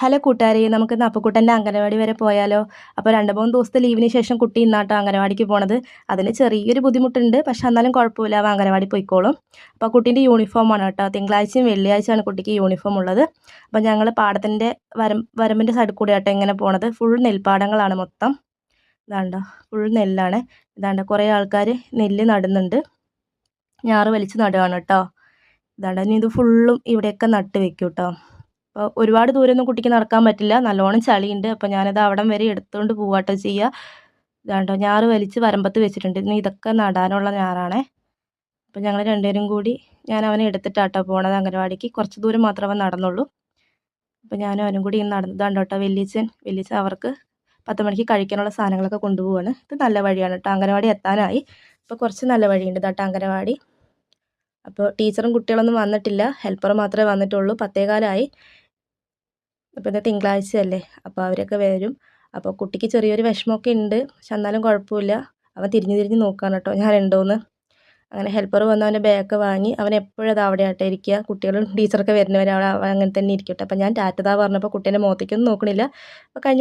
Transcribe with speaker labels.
Speaker 1: Hello കൂട്ടുകാരെ നമുക്ക് നപ്പക്കൂട്ടന്റെ അംഗനവാടി വരെ പോയാലോ? അപ്പോൾ രണ്ട് മൂന്ന് ദിവസത്തെ ലീവിന് ശേഷം കുട്ടി ഇന്നാട്ടോ അംഗനവാടിക്ക് പോണത്. അതിന് ചെറിയൊരു ബുദ്ധിമുട്ടുണ്ട് പക്ഷെ എന്നാലും കുഴപ്പമില്ല അവ അംഗനവാടി പോയിക്കോളും. അപ്പോൾ കുട്ടീന്റെ യൂണിഫോമാണ് കേട്ടോ തിങ്കളാഴ്ചയും വെള്ളിയാഴ്ചയാണ് കുട്ടിക്ക് യൂണിഫോം ഉള്ളത്. അപ്പോൾ ഞങ്ങൾ പാടത്തിന്റെ വരം വരമ്പിന്റെ സൈഡിൽ കൂടെ ആട്ടോ ഇങ്ങനെ പോണത്. ഫുൾ നെൽപ്പാടങ്ങളാണ് മൊത്തം. ഇതാണ്ടോ ഫുൾ നെല്ലാണ്. ഇതാണ്ട് കുറേ ആൾക്കാർ നെല്ല് നടുന്നുണ്ട്. ഞാറ് വലിച്ച് നടുകയാണ് കേട്ടോ. ഇതാണ്ട് ഇനി ഇത് ഫുള്ളും ഇവിടെയൊക്കെ നട്ട് വെക്കും കേട്ടോ. അപ്പോൾ ഒരുപാട് ദൂരമൊന്നും കുട്ടിക്ക് നടക്കാൻ പറ്റില്ല. നല്ലോണം ചളിയുണ്ട്. അപ്പോൾ ഞാനത് അവിടം വരെ എടുത്തുകൊണ്ട് പോവാട്ടോ ചെയ്യുക ഇതാണ്ടോ ഞാറ് വലിച്ച് വരമ്പത്ത് വെച്ചിട്ടുണ്ട്. ഇനി ഇതൊക്കെ നടാനുള്ള ഞാറാണേ. അപ്പോൾ ഞങ്ങൾ രണ്ടുപേരും കൂടി ഞാൻ അവനെ എടുത്തിട്ടാട്ടോ പോണത് അംഗനവാടിക്ക് കുറച്ച് ദൂരം മാത്രമേ അവൻ നടന്നുള്ളൂ അപ്പോൾ ഞാനും അവനും കൂടി നടന്നതാണ് കേട്ടോ വെല്ലിച്ചൻ വെല്ലിച്ചൻ അവർക്ക് പത്ത് മണിക്ക് കഴിക്കാനുള്ള സാധനങ്ങളൊക്കെ കൊണ്ടുപോവാണ്. ഇത് നല്ല വഴിയാണ് കേട്ടോ അംഗനവാടി എത്താനായി. അപ്പോൾ കുറച്ച് നല്ല വഴിയുണ്ട് കേട്ടോ അംഗനവാടി അപ്പോൾ ടീച്ചറും കുട്ടികളൊന്നും വന്നിട്ടില്ല. ഹെൽപ്പർ മാത്രമേ വന്നിട്ടുള്ളൂ. പത്തേകാലായി അപ്പോൾ ഇന്ന് തിങ്കളാഴ്ചയല്ലേ അപ്പോൾ അവരൊക്കെ വരും. അപ്പോൾ കുട്ടിക്ക് ചെറിയൊരു വിഷമമൊക്കെ ഉണ്ട് പക്ഷെ എന്നാലും കുഴപ്പമില്ല. അവൻ തിരിഞ്ഞ് തിരിഞ്ഞ് നോക്കുകയാണ് കേട്ടോ ഞാൻ ഉണ്ടോയെന്ന് അങ്ങനെ ഹെൽപ്പർ വന്ന് അവന്റെ ബാഗൊക്കെ വാങ്ങി അവൻ എപ്പോഴും അത് അവിടെ ആട്ടെ ഇരിക്കുക. കുട്ടികളും ടീച്ചറൊക്കെ വരുന്നവരെ അവിടെ അങ്ങനെ തന്നെ ഇരിക്കട്ടെ. അപ്പോൾ ഞാൻ ടാറ്റതാ പറഞ്ഞപ്പോൾ കുട്ടീന്റെ മുഖത്തേക്കൊന്നും നോക്കണില്ല. അപ്പോൾ കഴിഞ്ഞ